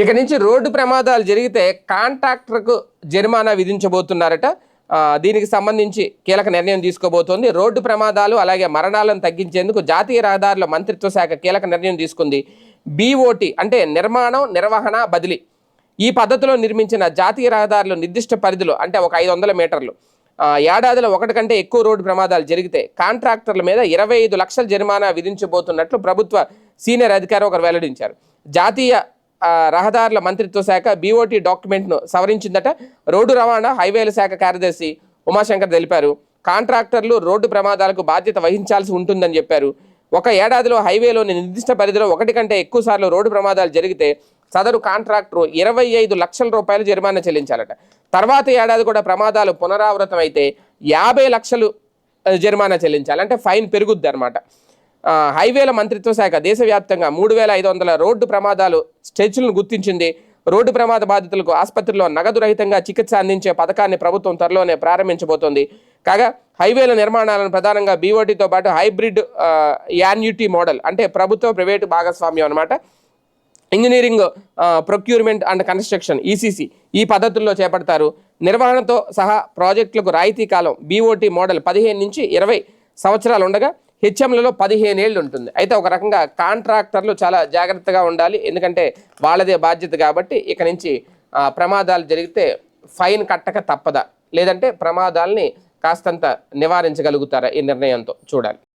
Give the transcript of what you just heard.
ఇక నుంచి రోడ్డు ప్రమాదాలు జరిగితే కాంట్రాక్టర్కు జరిమానా విధించబోతున్నారట. దీనికి సంబంధించి కీలక నిర్ణయం తీసుకోబోతోంది. రోడ్డు ప్రమాదాలు అలాగే మరణాలను తగ్గించేందుకు జాతీయ రహదారుల మంత్రిత్వ శాఖ కీలక నిర్ణయం తీసుకుంది. బీఓటీ అంటే నిర్మాణం నిర్వహణ బదిలీ. ఈ పద్ధతిలో నిర్మించిన జాతీయ రహదారులు నిర్దిష్ట పరిధిలో అంటే ఒక ఐదు వందల మీటర్లు. ఏడాదిలో ఒకటి కంటే ఎక్కువ రోడ్డు ప్రమాదాలు జరిగితే కాంట్రాక్టర్ల మీద ఇరవై ఐదు లక్షల జరిమానా విధించబోతున్నట్లు ప్రభుత్వ సీనియర్ అధికారి ఒకరు వెల్లడించారు. జాతీయ రహదారుల మంత్రిత్వ శాఖ బీఓటీ డాక్యుమెంట్ను సవరించిందట. రోడ్డు రవాణా హైవేల శాఖ కార్యదర్శి ఉమాశంకర్ తెలిపారు. కాంట్రాక్టర్లు రోడ్డు ప్రమాదాలకు బాధ్యత వహించాల్సి ఉంటుందని చెప్పారు. ఒక ఏడాదిలో హైవేలోని నిర్దిష్ట పరిధిలో ఒకటి కంటే ఎక్కువ సార్లు రోడ్డు ప్రమాదాలు జరిగితే సదరు కాంట్రాక్టర్ ఇరవై ఐదు లక్షల రూపాయలు జరిమానా చెల్లించాలట. తర్వాత ఏడాది కూడా ప్రమాదాలు పునరావృతం అయితే యాభై లక్షలు జరిమానా చెల్లించాలి. అంటే ఫైన్ పెరుగుద్ది అనమాట హైవేల మంత్రిత్వ శాఖ దేశవ్యాప్తంగా మూడు వేల ఐదు వందల రోడ్డు ప్రమాదాలు స్టెచ్లను గుర్తించింది. రోడ్డు ప్రమాద బాధితులకు ఆసుపత్రిలో నగదు రహితంగా చికిత్స అందించే పథకాన్ని ప్రభుత్వం త్వరలోనే ప్రారంభించబోతోంది. కాగా హైవేల నిర్మాణాలను ప్రధానంగా బీఓటీతో పాటు హైబ్రిడ్ యాన్యుటీ మోడల్ అంటే ప్రభుత్వ ప్రైవేటు భాగస్వామ్యం అనమాట engineering procurement and construction ECC ఈ పద్ధతుల్లో చేపడతారు. నిర్వహణతో సహా ప్రాజెక్టులకు రాయితీ కాలం బీఓటీ మోడల్ పదిహేను నుంచి ఇరవై సంవత్సరాలు ఉండగా హెచ్ఎంలలో పదిహేను ఏళ్ళు ఉంటుంది అయితే ఒక రకంగా కాంట్రాక్టర్లు చాలా జాగ్రత్తగా ఉండాలి. ఎందుకంటే వాళ్ళదే బాధ్యత కాబట్టి ఇక నుంచి ప్రమాదాలు జరిగితే ఫైన్ కట్టక తప్పదా? లేదంటే ప్రమాదాల్ని కాస్తంత నివారించగలుగుతారా ఈ నిర్ణయంతో? చూడాలి.